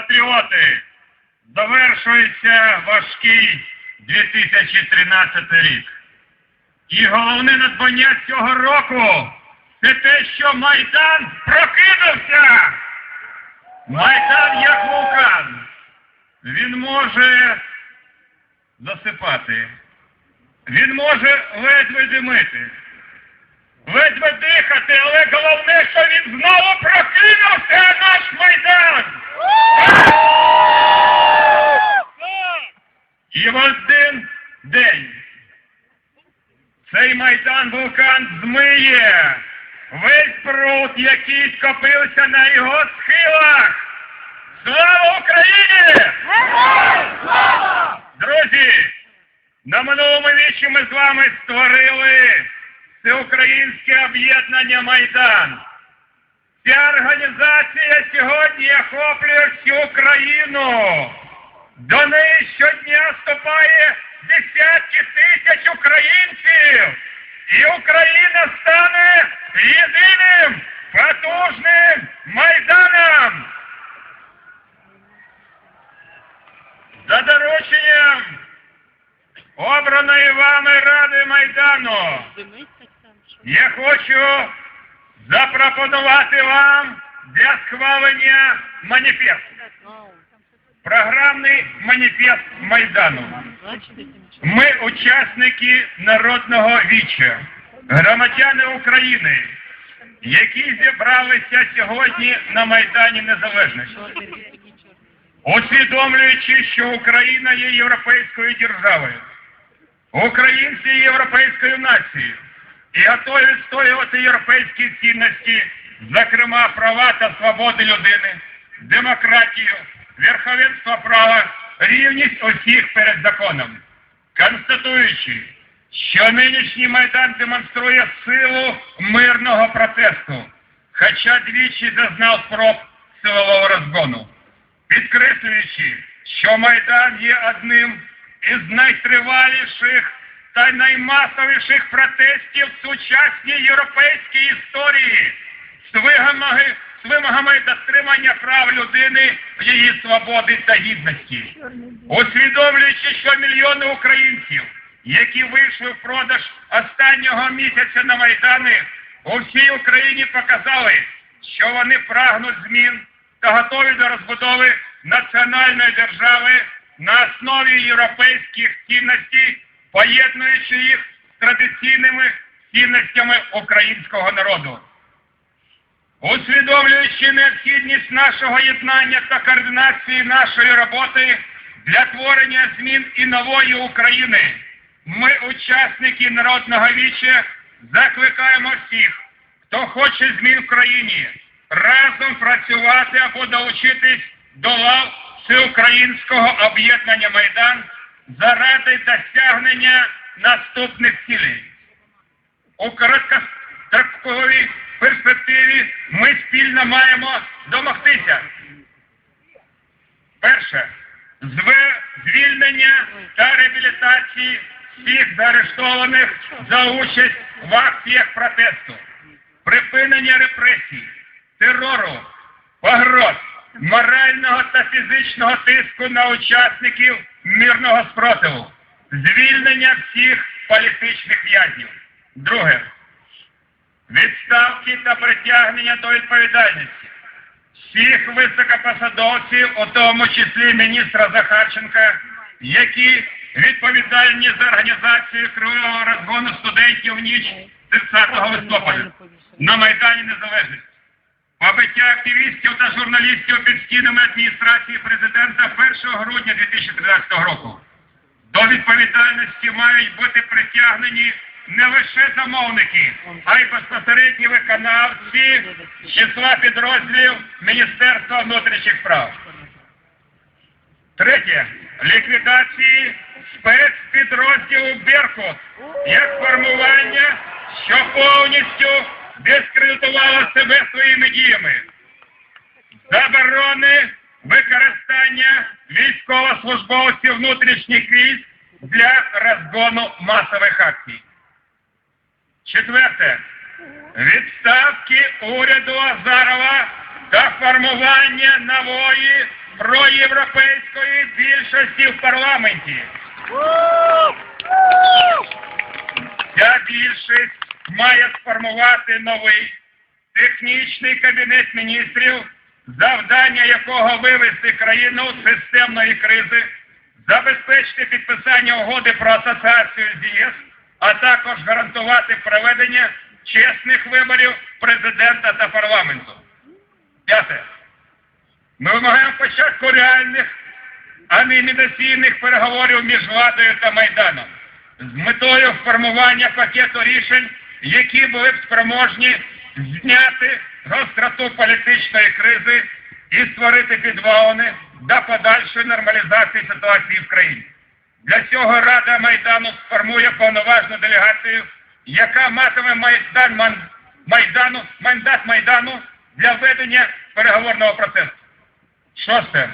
патріоти, завершується важкий 2013 рік. І головне надбання цього року це те, що Майдан прокинувся. Майдан як вулкан. Він може засипати. Він може ледве димити. Ледве дихати, але головне, що він знову прокинувся наш Майдан. І в один день цей майдан вулкан змиє весь бруд, який скопився на його схилах. Слава Україні! Друзі, на минулому вічі ми з вами створили Всеукраїнське об'єднання Майдан. Ця організація сьогодні охоплює всю країну. До неї щодня вступає десятки тисяч українців. І Україна стане єдиним потужним майданом. За дорученням обраної вами Ради Майдану я хочу запропонувати вам для схвалення маніфест. Програмний маніфест Майдану. Ми учасники народного віча, громадяни України, які зібралися сьогодні на Майдані Незалежності, усвідомлюючи, що Україна є європейською державою, українці є європейською нацією і готові відстоювати європейські цінності, зокрема права та свободи людини, демократію, верховенство права, рівність усіх перед законом. Констатуючи, що нинішній майдан демонструє силу мирного протесту, хоча двічі зазнав спроб силового розгону підкреслюючи, що Майдан є одним із найтриваліших та наймасовіших протестів в сучасній європейській історії з вимогами, дотримання прав людини, її свободи та гідності. Усвідомлюючи, що мільйони українців, які вийшли в продаж останнього місяця на Майдани, у всій Україні показали, що вони прагнуть змін та готові до розбудови національної держави на основі європейських цінностей, поєднуючи їх з традиційними цінностями українського народу. Усвідомлюючи необхідність нашого єднання та координації нашої роботи для творення змін і нової України, ми, учасники народного віча, закликаємо всіх, хто хоче змін в країні, разом працювати або долучитись до лав всеукраїнського об'єднання Майдан заради досягнення наступних цілей. У короткостроковій перспективі ми спільно маємо домогтися. Перше. Звільнення та реабілітації всіх заарештованих за участь в акціях протесту, припинення репресій, терору, погроз, морального та фізичного тиску на учасників мирного спротиву, звільнення всіх політичних в'язнів. Друге. Відставки та притягнення до відповідальності всіх високопосадовців, у тому числі міністра Захарченка, які відповідальні за організацію кривого розгону студентів в ніч 30 листопада на Майдані Незалежності. Побиття активістів та журналістів під стінами адміністрації президента 1 грудня 2013 року. До відповідальності мають бути притягнені не лише замовники, а й безпосередні виконавці числа підрозділів Міністерства внутрішніх справ. Третє. Ліквідації спецпідрозділу Беркут як формування, що повністю дискредитувало себе своїми діями. Заборони використання військовослужбовців внутрішніх військ для розгону масових акцій. Четверте. Відставки уряду Азарова та формування нової проєвропейської більшості в парламенті. Ця більшість має сформувати новий технічний кабінет міністрів, завдання якого вивести країну з системної кризи, забезпечити підписання угоди про асоціацію з ЄС, а також гарантувати проведення чесних виборів президента та парламенту. П'яте. Ми вимагаємо початку реальних, а не імітаційних переговорів між владою та Майданом з метою формування пакету рішень, які були б спроможні зняти гостроту політичної кризи і створити підвалини до подальшої нормалізації ситуації в країні. Для цього Рада Майдану сформує повноважну делегацію, яка матиме Майдан, Майдану, мандат Майдану для ведення переговорного процесу. Шосте.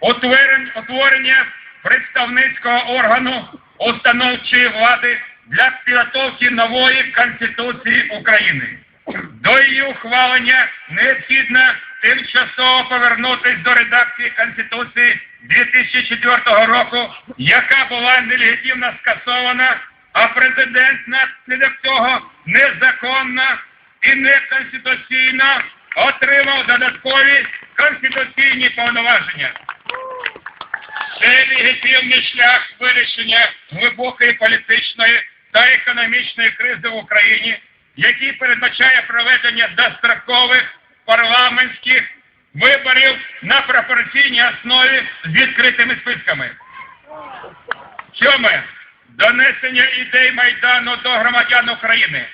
Утворен- Утворення представницького органу установчої влади для підготовки нової Конституції України. До її ухвалення необхідно тимчасово повернутися до редакції Конституції 2004 року, яка була нелегітимно скасована, а президент наслідок цього незаконно і неконституційно отримав додаткові конституційні повноваження. Це легітимний шлях вирішення глибокої політичної та економічної кризи в Україні, який передбачає проведення дострокових парламентських виборів на пропорційній основі з відкритими списками. Сьоме. Донесення ідей Майдану до громадян України.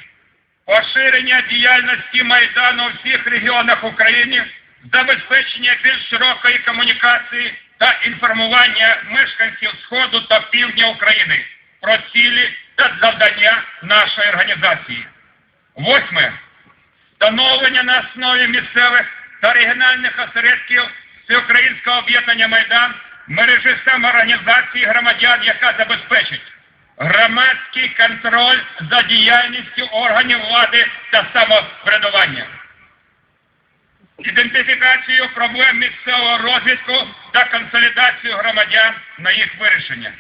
Поширення діяльності Майдану у всіх регіонах України, забезпечення більш широкої комунікації та інформування мешканців Сходу та Півдня України про цілі та завдання нашої організації. Восьме. Встановлення на основі місцевих та регіональних осередків Всеукраїнського об'єднання Майдан мережі самоорганізації громадян, яка забезпечить громадський контроль за діяльністю органів влади та самоврядування, ідентифікацію проблем місцевого розвитку та консолідацію громадян на їх вирішення,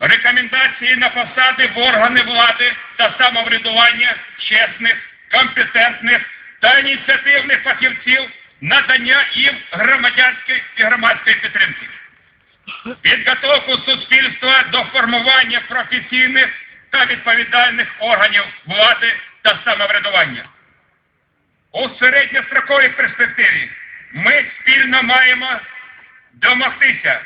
рекомендації на посади в органи влади та самоврядування чесних, компетентних та ініціативних фахівців, надання їм громадянської і громадської підтримки підготовку суспільства до формування професійних та відповідальних органів влади та самоврядування. У середньостроковій перспективі ми спільно маємо домогтися.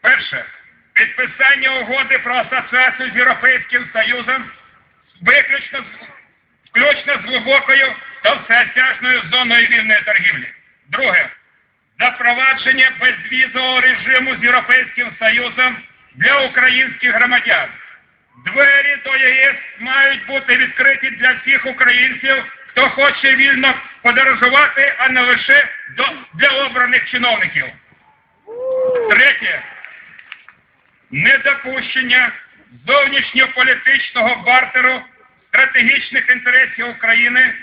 Перше, підписання угоди про асоціацію з Європейським Союзом виключно включно з глибокою та всеосяжною зоною вільної торгівлі. Друге, запровадження безвізового режиму з Європейським Союзом для українських громадян. Двері до ЄС мають бути відкриті для всіх українців, хто хоче вільно подорожувати, а не лише до, для обраних чиновників. Третє. Недопущення зовнішньополітичного бартеру стратегічних інтересів України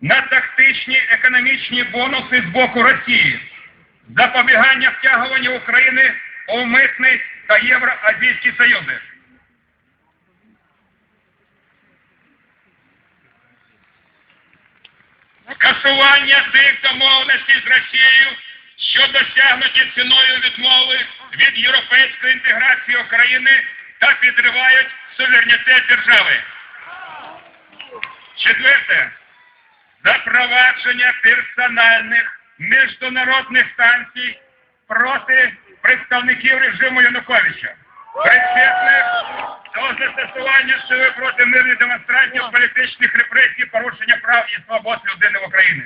на тактичні економічні бонуси з боку Росії, запобігання втягування України у митний та Євроазійські союзи. Скасування тих домовленостей з Росією, що досягнуті ціною відмови від європейської інтеграції України та підривають суверенітет держави. Четверте. Запровадження персональних міжнародних санкцій проти представників режиму Януковича, причетних до застосування сили проти мирних демонстрантів, політичних репресій, порушення прав і свобод людини в Україні.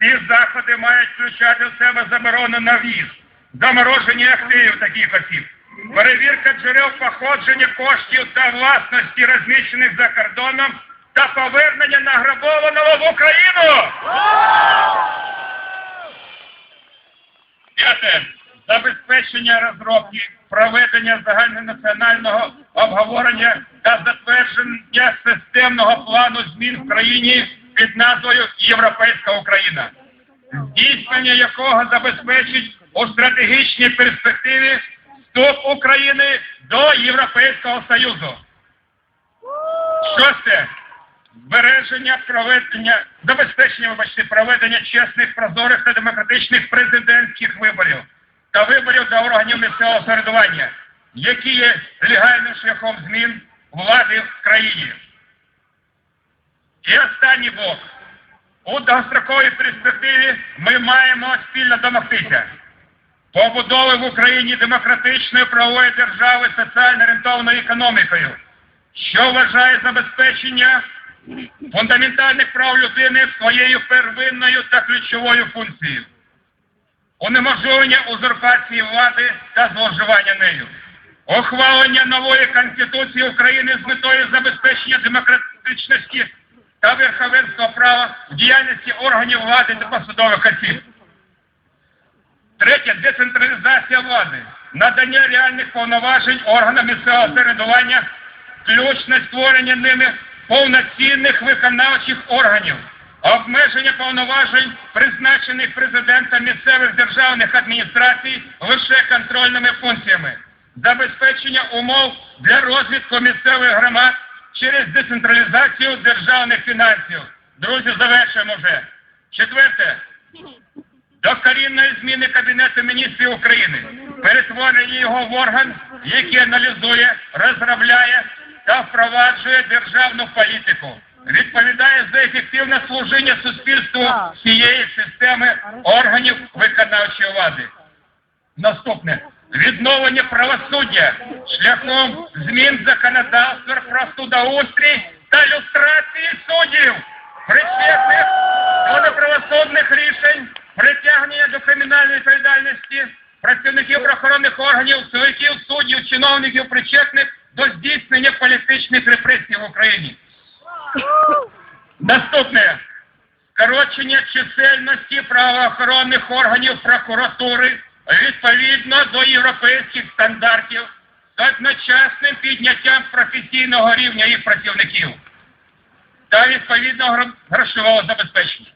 Ці заходи мають включати в себе заборону на в'їзд, замороження активів таких осіб, перевірка джерел походження коштів та власності, розміщених за кордоном, та повернення награбованого в Україну. П'яте. Забезпечення розробки, проведення загальнонаціонального обговорення та затвердження системного плану змін в країні під назвою Європейська Україна, здійснення якого забезпечить у стратегічній перспективі вступ України до Європейського Союзу. Шосте. Збереження проведення, забезпечення, вибачте, проведення чесних, прозорих та демократичних президентських виборів та виборів до органів місцевого самоврядування, які є легальним шляхом змін влади в країні. І останній блок. У довгостроковій перспективі ми маємо спільно домогтися побудови в Україні демократичної правової держави соціально орієнтованою економікою, що вважає забезпечення фундаментальних прав людини своєю первинною та ключовою функцією, унеможливлення узурпації влади та зловживання нею, ухвалення нової Конституції України з метою забезпечення демократичності та верховенства права в діяльності органів влади та посадових осіб. Третє децентралізація влади, надання реальних повноважень органам місцевого самоврядування, включно створення ними повноцінних виконавчих органів, обмеження повноважень, призначених президентом місцевих державних адміністрацій лише контрольними функціями, забезпечення умов для розвитку місцевих громад через децентралізацію державних фінансів. Друзі, завершуємо вже. Четверте. Докорінної зміни Кабінету міністрів України, перетворення його в орган, який аналізує, розробляє та впроваджує державну політику, відповідає за ефективне служіння суспільству всієї системи органів виконавчої влади. Наступне відновлення правосуддя шляхом змін законодавства про судоустрій та люстрації суддів, причетних до неправосудних рішень, притягнення до кримінальної відповідальності працівників правоохоронних органів, силовиків, суддів, чиновників, причетних до здійснення політичних репресій в Україні. Наступне скорочення чисельності правоохоронних органів прокуратури відповідно до європейських стандартів з одночасним підняттям професійного рівня їх працівників та відповідного грошового забезпечення.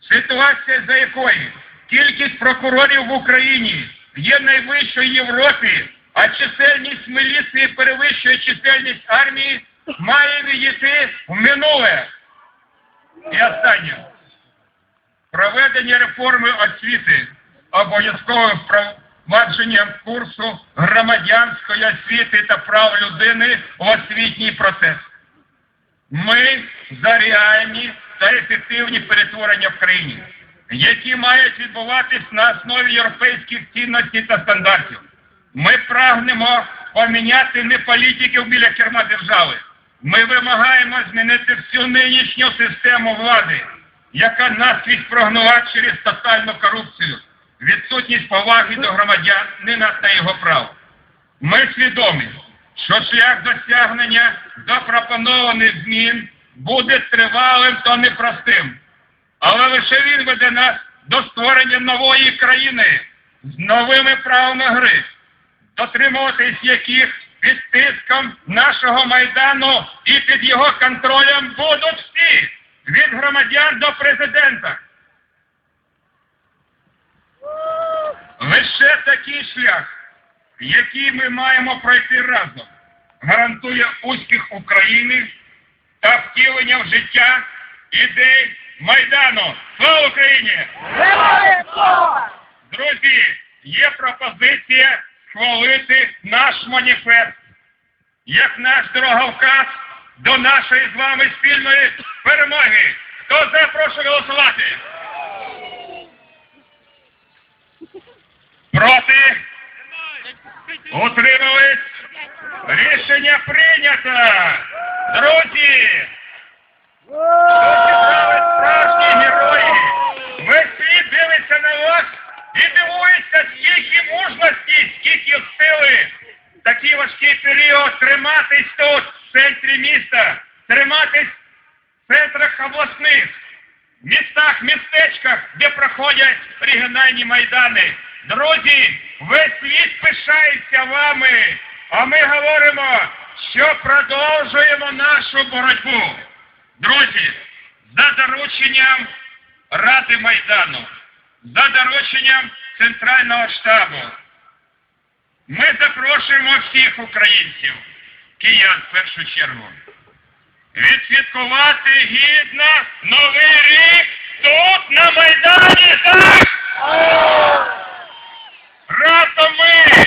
Ситуація, за якої кількість прокурорів в Україні є найвищою в Європі, а чисельність міліції перевищує чисельність армії, має відійти в минуле. І останнє. Проведення реформи освіти обов'язковим впровадженням курсу громадянської освіти та прав людини в освітній процес. Ми за реальні та ефективні перетворення в країні, які мають відбуватись на основі європейських цінностей та стандартів. Ми прагнемо поміняти не політиків біля керма держави. Ми вимагаємо змінити всю нинішню систему влади, яка наскрізь прогнила через тотальну корупцію, відсутність поваги до громадянина та його прав. Ми свідомі, що шлях досягнення запропонованих змін буде тривалим та непростим. Але лише він веде нас до створення нової країни з новими правами гри, дотримуватись яких під тиском нашого майдану і під його контролем будуть всі від громадян до президента. Лише такий шлях, який ми маємо пройти разом, гарантує успіх України та втілення в життя ідей Майдану. Слава Україні! Друзі, є пропозиція схвалити наш маніфест як наш дороговказ до нашої з вами спільної перемоги. Хто за, прошу голосувати. Проти? Утримались? Рішення прийнято! Друзі! Період триматись тут, в центрі міста, триматись в центрах обласних, містах, містечках, де проходять регіональні майдани. Друзі, весь світ пишається вами, а ми говоримо, що продовжуємо нашу боротьбу. Друзі, за дорученням Ради Майдану, за дорученням Центрального штабу. Ми запрошуємо всіх українців, киян в першу чергу, відсвяткувати гідно Новий рік тут, на Майдані, так? Разом ми